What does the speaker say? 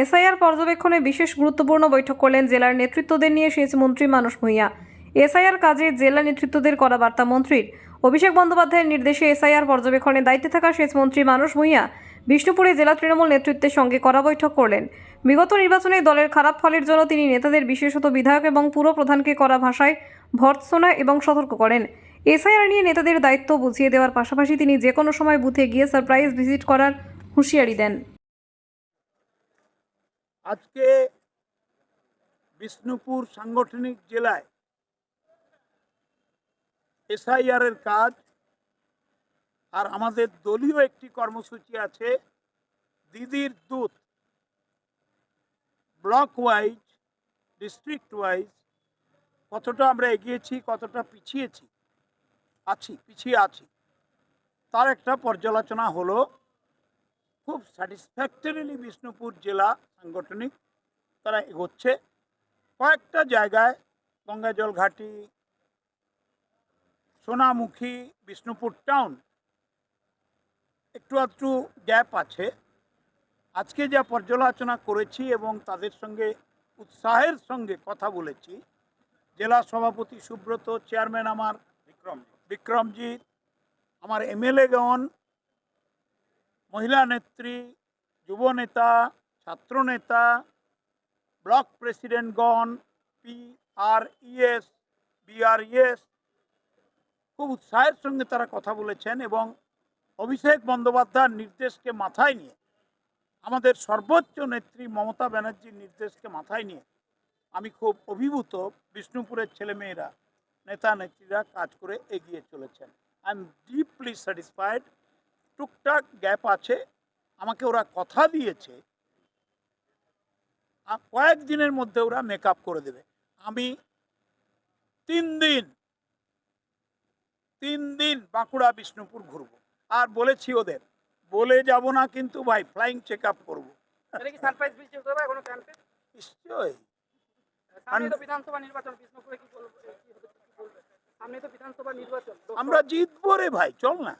SIR পর্যবেক্ষণে বিশেষ গুরুত্বপূর্ণ বৈঠক করলেন জেলার নেতৃত্বদের নিয়ে সেচ মন্ত্রী মানুষ ভূঁইয়া। এসআইআর কাজে জেলা নেতৃত্বদের করা বার্তা মন্ত্রীর। অভিষেক বন্দ্যোপাধ্যায়ের নির্দেশে এসআইআর পর্যবেক্ষণে দায়িত্বে থাকা সেচ মন্ত্রী মানুষ ভূঁইয়া বিষ্ণুপুরে জেলা তৃণমূল নেতৃত্বের সঙ্গে করা বৈঠক করলেন। বিগত নির্বাচনে দলের খারাপ ফলের জন্য তিনি নেতাদের বিশেষত বিধায়ক এবং পুর প্রধানকে করা ভাষায় ভর্ৎসনা এবং সতর্ক করেন। এসআইআর নিয়ে নেতাদের দায়িত্ব বুঝিয়ে দেওয়ার পাশাপাশি তিনি যে কোনো সময় বুথে গিয়ে সারপ্রাইজ ভিজিট করার হুঁশিয়ারি দেন। আজকে বিষ্ণুপুর সাংগঠনিক জেলায় এসআইআর এর কাজ আর আমাদের দলীয় একটি কর্মসূচি আছে, দিদির দূত ব্লক ওয়াইজ ডিস্ট্রিক্ট ওয়াইজ কতটা আমরা এগিয়েছি, কতটা পিছিয়েছি, আছি, পিছিয়ে আছি। তার একটা পর্যালোচনা হলো খুব স্যাটিসফ্যাক্টরিলি বিষ্ণুপুর জেলা সাংগঠনিক তারা এগোচ্ছে। কয়েকটা জায়গায় গঙ্গাজল ঘাটি, সোনামুখী, বিষ্ণুপুর টাউন একটু একটু গ্যাপ আছে। আজকে যা পর্যালোচনা করেছি এবং তাদের সঙ্গে উৎসাহের সঙ্গে কথা বলেছি, জেলা সভাপতি সুব্রত চেয়ারম্যান আমার বিক্রম বিক্রমজিৎ, আমার এমএলএ এমএলএগণ মহিলা নেত্রী, যুব নেতা, ছাত্র নেতা, block প্রেসিডেন্টগণ, P R E S B R E S খুব উৎসাহের সঙ্গে তারা কথা বলেছেন এবং অভিষেক বন্দ্যোপাধ্যায়ের নির্দেশকে মাথায় নিয়ে, আমাদের সর্বোচ্চ নেত্রী মমতা ব্যানার্জির নির্দেশকে মাথায় নিয়ে আমি খুব অভিভূত বিষ্ণুপুরের ছেলেমেয়েরা নেতা নেত্রীরা কাজ করে এগিয়ে চলেছেন। আই এম ডিপলি স্যাটিসফাইড টুকটাক গ্যাপ আছে আমাকে ওরা কথা দিয়েছে আ- কয়েক দিনের মধ্যে ওরা মেকআপ করে দেবে। আমি তিন দিন তিন দিন বাঁকুড়া বিষ্ণুপুর ঘুরবো। আর বলেছি ওদের বলে যাব না কিন্তু ভাই ফ্লাইং চেক আপ করব নিশ্চয়ই। আমরা জিতবো রে ভাই চল না।